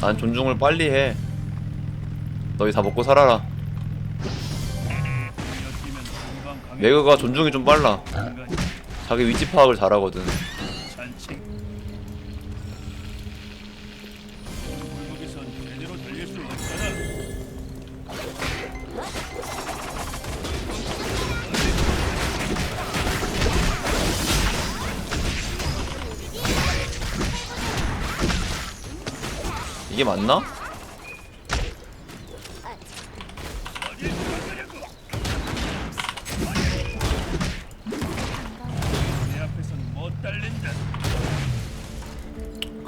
난 존중을 빨리 해. 너희 다 먹고 살아라. 매그가 존중이 좀 빨라. 자기 위치 파악을 잘하거든. 이게 맞나?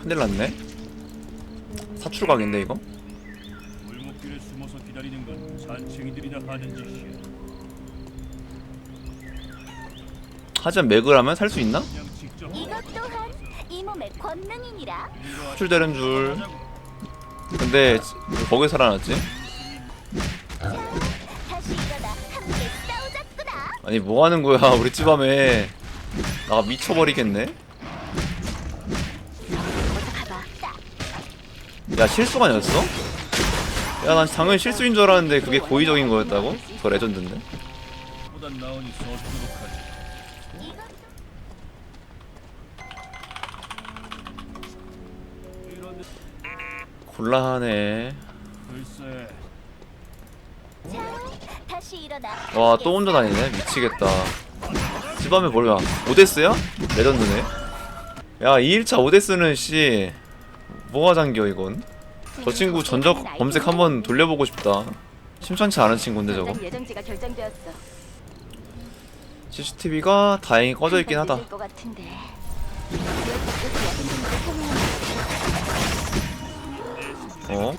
큰일 났네. 사출각인데 이거? 물목길에 숨어서 기다리는 건 잔챙이들이나 하는 짓이야. 하지만 매그라면 살 수 있나? 이것 또한 이 몸의 권능이니라. 사출되는 줄. 근데 거기 살아났지? 아니 뭐 하는 거야 우리 집안에 나가 미쳐버리겠네. 야 실수가 아니었어? 야 난 당연히 실수인 줄 알았는데 그게 고의적인 거였다고? 저 레전드인데. 곤란하네. 글쎄 자, 다시 일어나. 와또 혼자 다니네 미치겠다. 집안에 뭐야? 오데스야? 레전드네. 야 2일차 오데스는 씨 뭐가 잠겨 이건? 저 친구 전적 검색 한번 돌려보고 싶다. 심상치 않은 친구인데 저거. CCTV가 다행히 꺼져 있긴 하다. 어?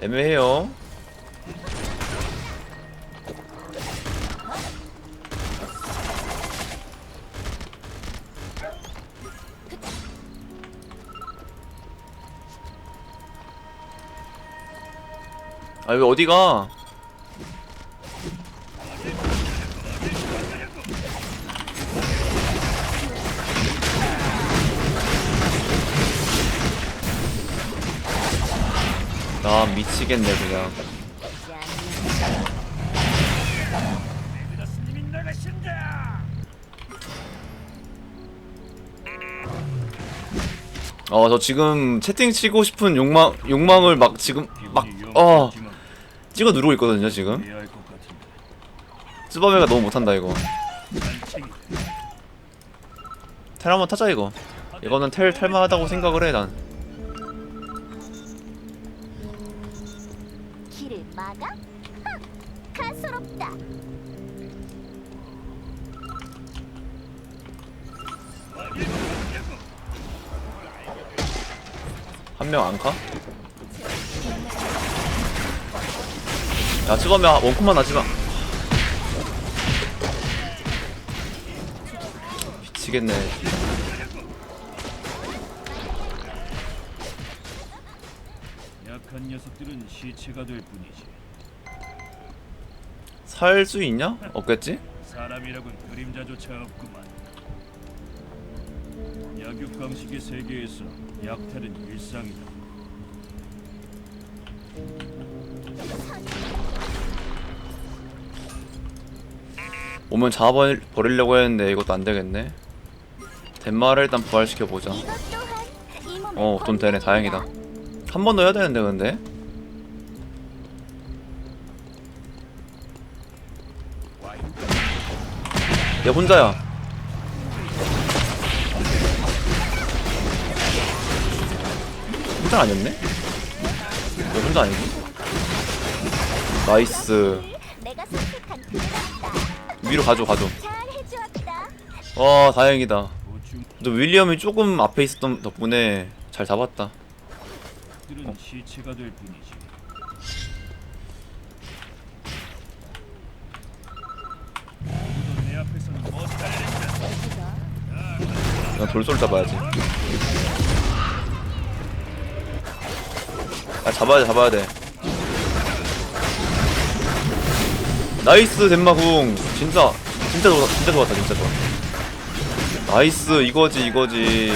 애매해요. 아, 왜 어디가? 나 미치겠네, 그냥. 어, 저 지금 채팅 치고 싶은 욕망, 욕망을 막 지금 막, 기분이 어, 영하지만 찍어 누르고 있거든요, 지금. 쯔바메가 너무 못한다, 이거. 텔 한번 타자, 이거. 이거는 텔 탈만하다고 생각을 해, 난. 막아? 하, 가소롭다. 한 명 안 가? 야, 쯔바메 원콤만 하지 마. 미치겠네. 약한 녀석들은 시체가 될 뿐이지. 살 수 있냐? 없겠지? 사람이라곤 그림자조차 없구만. 약육 방식의 세계에서 약탈은 일상이다. 오면 잡아버리려고 했는데 이것도 안 되겠네. 덴마를 일단 부활시켜보자. 어, 돈 되네. 다행이다. 한 번 더 해야 되는데, 근데. 얘 혼자야. 혼자 아니었네? 얘 혼자 아니지? 나이스. 위로 가줘, 가줘. 와, 다행이다. 또 윌리엄이 조금 앞에 있었던 덕분에 잘 잡았다. 들은 시체가 될 뿐이지. 모두 내 앞에서는 못 달린다. 이건 돌솔 잡아야지. 아 잡아야 돼, 잡아야 돼. 나이스 덴마궁 진짜 진짜 좋았 진짜 좋았다 진짜 좋아. 나이스 이거지 이거지.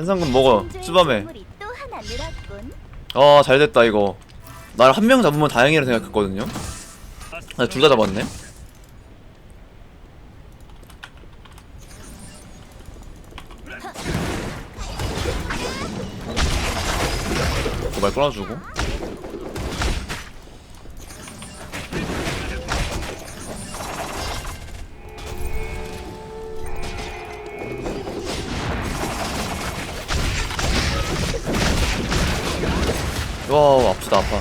현상금 먹어. 쯔밤에. 아 잘됐다 이거. 날 한 명 잡으면 다행이라 생각했거든요. 아, 둘 다 잡았네. 도발 끊어주고 와 아프다 아파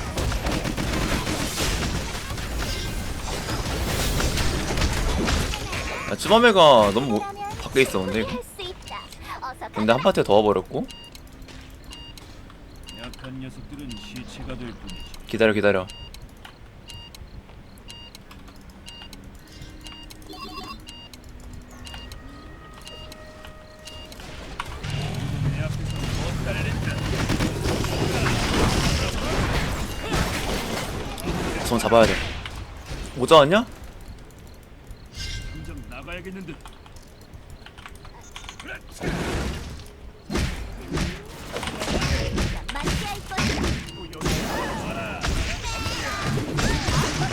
야, 쯔마메가 너무 못- 밖에 있었는데 이거? 근데 한 파트에 더 와버렸고 약한 녀석들은 시체가 될 뿐이지. 기다려 기다려 손 잡아야 돼 모자 왔냐? 당장 나가야겠는데.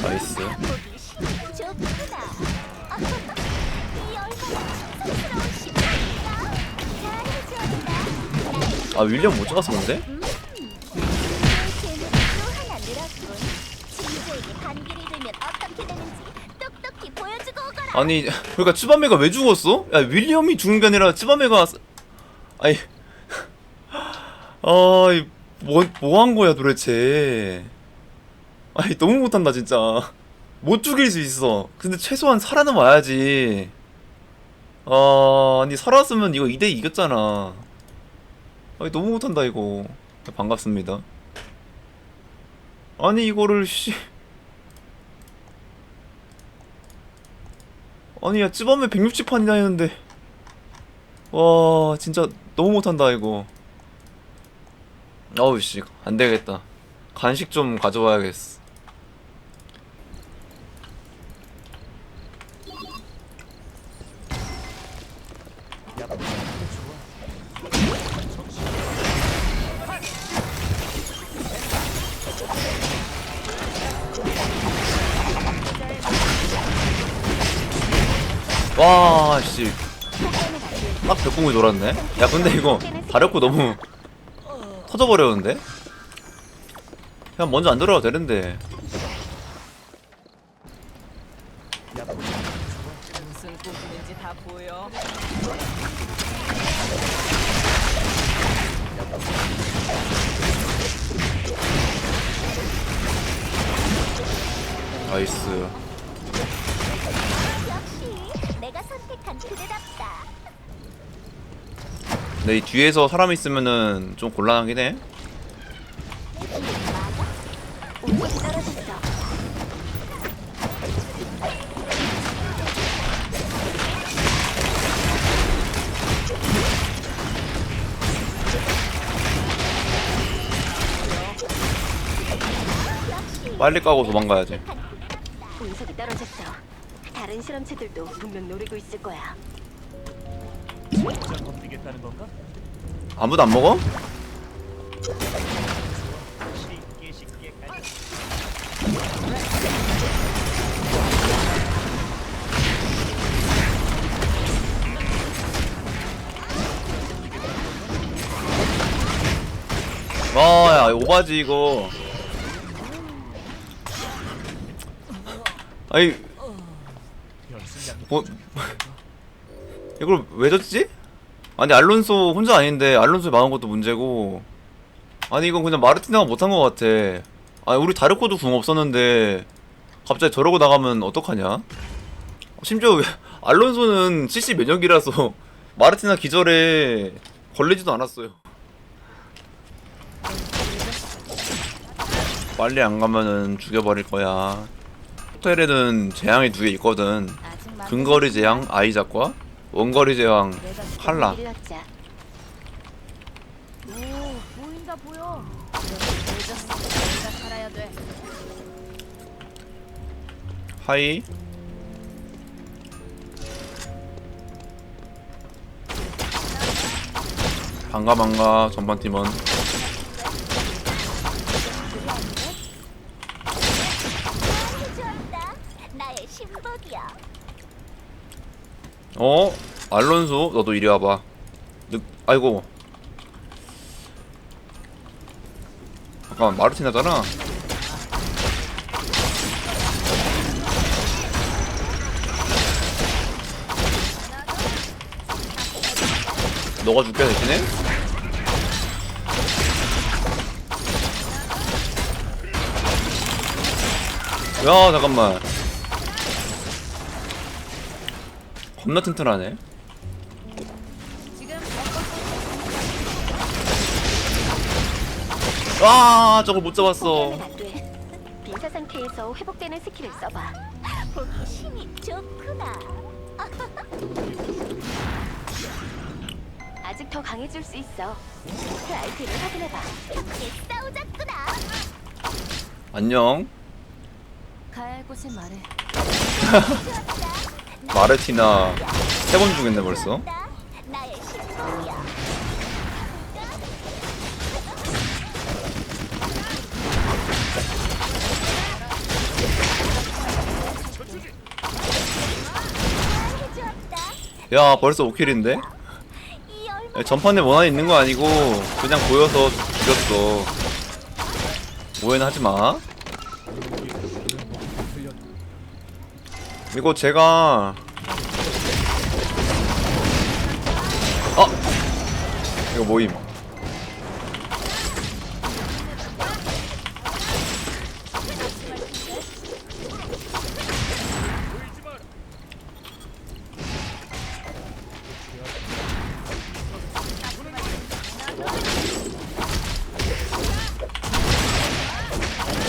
나이스. 아 윌리엄 못 잡았어 근데? 재물이 또 하나 늘었군. 진주에게 반기를 들면 어떻게 되는지 똑똑히 보여주고 오거라. 아니 그러니까 츠바메가 왜 죽었어? 야 윌리엄이 죽은 게 아니라 츠바메가 아니 아이 뭐뭐 한 거야 도대체? 아니 너무 못한다 진짜. 못 죽일 수 있어. 근데 최소한 살아는 와야지. 아 아니 살았으면 이거 2대 이겼잖아. 아니 너무 못한다 이거. 반갑습니다. 아니 이거를 씨 아니 야 찌밤에 160판이나 했는데. 와 진짜 너무 못한다 이거. 어우 씨 안되겠다. 간식 좀 가져와야겠어 돌았네. 야, 근데 이거 다렸고 너무 터져버렸는데? 그냥 먼저 안 들어가도 되는데. 근데 이 뒤에서 사람 있으면은 좀 곤란하긴 해. 빨리 까고 도망가야지. 운석이 떨어졌어. 다른 실험체들도 분명 노리고 있을 거야. 진짜 건드리겠다는 건가? 아무도 안 먹어? 쉽게 쉽게 가자. 아, 야, 오바지 이거. 아니, 뭐, 이걸 왜 졌지? 아니 알론소 혼자 아닌데 알론소 막은 것도 문제고. 아니 이건 그냥 마르티나가 못한 것 같아. 아니 우리 다르코도 궁 없었는데 갑자기 저러고 나가면 어떡하냐? 심지어 왜- 알론소는 CC 면역이라서 마르티나 기절에 걸리지도 않았어요. 빨리 안 가면은 죽여버릴 거야. 호텔에는 재앙이 두 개 있거든. 근거리 재앙 아이작과 원거리 내가 칼라. 일렀자. 오, 보인다 보여. 이렇게 늦었어. 내가 살아야 돼. 하이. 반가 반가 전반 팀원 해주었다. 나의 신복이야. 어 알론소 너도 이리 와봐. 늑 아이고. 잠깐만 마르티나잖아. 너가 죽게 대신에? 야 잠깐만. 겁나 튼튼하네 아 저걸 못 잡았어. 빈사 상태에서 회복되는 스킬을 써봐. 보기 힘이 좋구나. 아직 더 강해질 수 있어. 그 아이템을 확인해봐. 함께 싸우자꾸나. 안녕 가야 할 곳을 말해. 마르티나 세 번 죽였네 벌써 야 벌써 5킬인데? 이 얼마 전판에 원한이 있는 거 아니고 그냥 보여서 죽였어. 오해는 하지마. 이거 제가 아! 이거 모임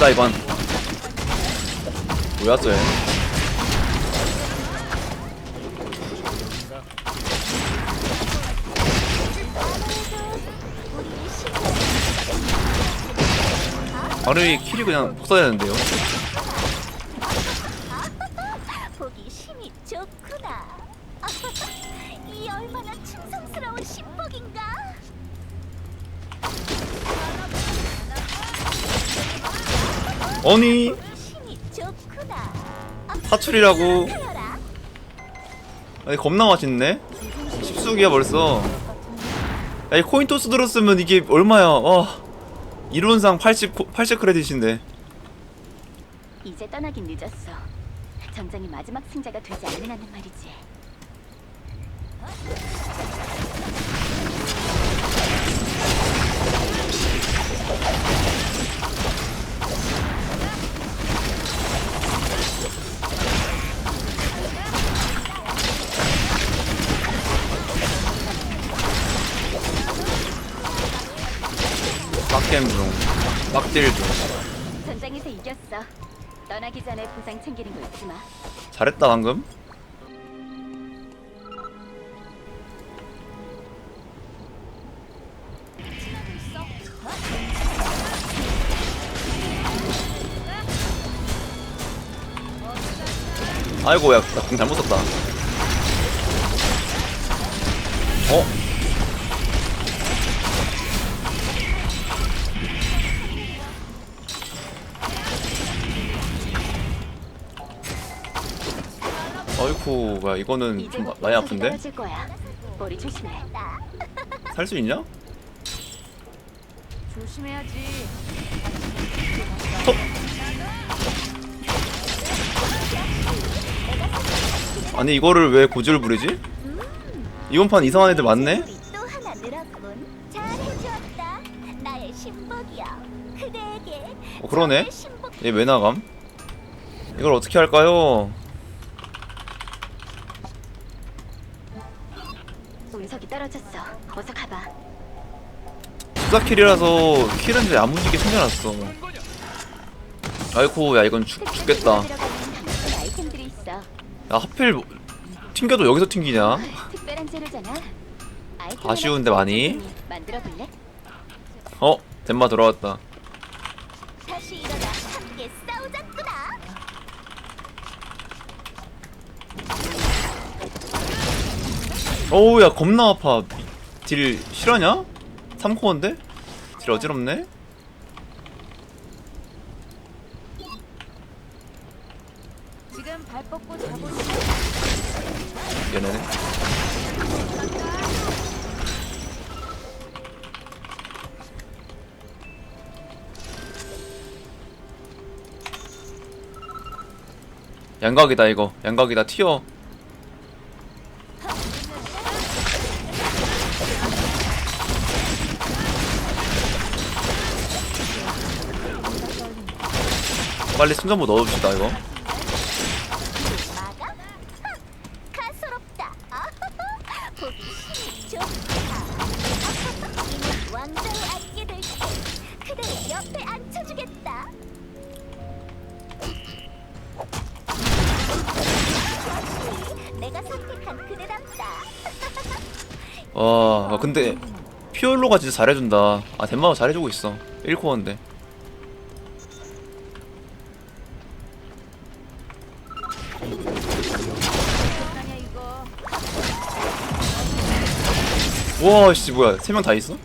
자 이건 우리 신복 바로 킬이 그냥 복사되는데요 아니. 사출이라고. 아니 겁나 맛있네 십수기야 벌써 야이 코인 토스 들었으면 이게 얼마야 와 이론상 80, 코- 80 크레딧인데 이제 떠나긴 늦었어. 전장이 마지막 승자가 되지 한은 말이지. 빡딜 중 전장에서 이겼어. 떠나기 전에 보상 챙기는 거 잊지 마. 잘했다 방금 아이고 야나공 잘못 썼다 어? 어이쿠 야 이거는 좀곧 많이 아픈데? 떨어질 거야. 머리 조심해. 살 수 있냐? 조심해야지. 아니 이거를 왜 고집을 부리지? 이번 판 이상한 애들 많네? 우리 또 하나 늘었군. 잘 해주었다. 나의 신복이야. 그대에게 어 그러네 얘 왜 나감? 이걸 어떻게 할까요? 수사킬이라서 킬은 이제 야무지게 챙겨놨어 아이고 야 이건 죽, 죽겠다. 야 하필 뭐- 튕겨도 여기서 튕기냐 아쉬운데 많이? 어? 덴마 싸우자꾸나. 어우 야 겁나 아파 딜 실화냐? 3코어인데? 딜 어지럽네? 지금 발 뻗고 자고 있는 얘네는 양각이다 이거 양각이다 튀어 역시 내가 선택한 그대답다. 와 아, 근데 피올로가 진짜 잘해준다. 아 덴마가 잘해주고 있어. 1코어인데 와 씨 뭐야. 세 명 다 있어?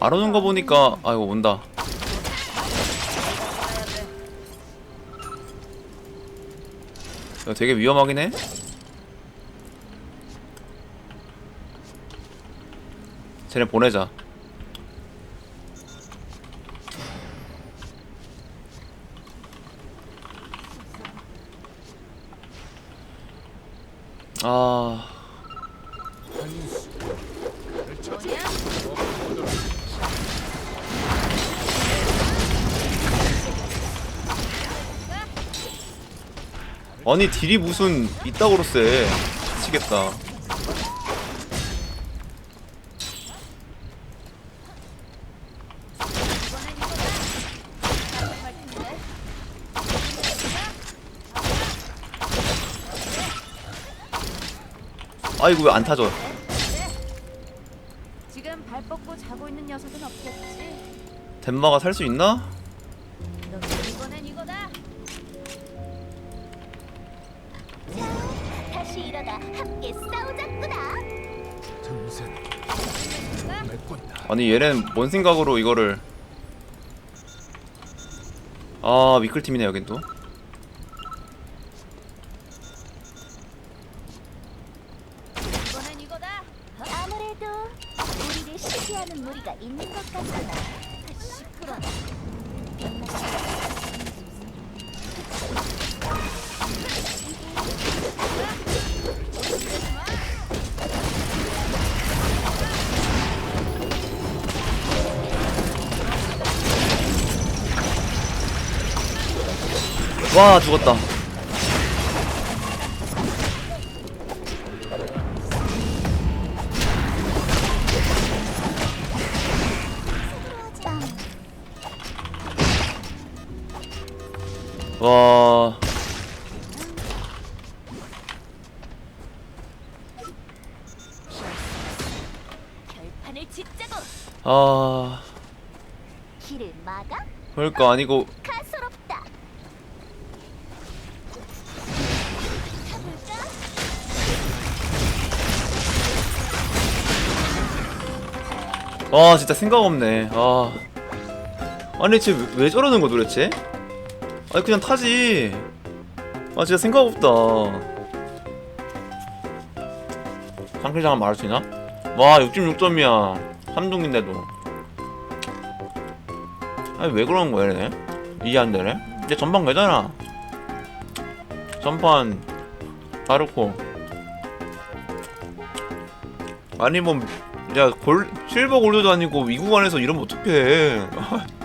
안 오는 거 보니까 아이고 온다. 야, 되게 위험하긴 해. 쟤네 보내자 아. 아니 딜이 무슨 이따구로 세 미치겠다 아이고 왜 안 타져 지금 발 뻗고 자고 있는 녀석은 없겠지. 덴마가 살 수 있나? 너 이번엔 이거다. 다시 일어나 함께 싸우자꾸나. 아니 얘는 뭔 생각으로 이거를 아 미클팀이네 여긴 또 와 죽었다 와 결판을 짓자고. 아 길을 막아? 그러니까 아니고 아 진짜 생각 없네. 아. 아니 쟤왜 저러는 거 도대체? 아니 그냥 타지. 아 진짜 생각 없다. 상필장은 말할 수 있나? 와 66점이야. 3등인데도. 아니 왜 그러는 거야 얘네? 이해 안 되네? 이제 전판 되잖아. 전판. 다르고. 아니 뭐 야, 골, 실버 골드도 아니고 이 구간에서 이러면 어떡해.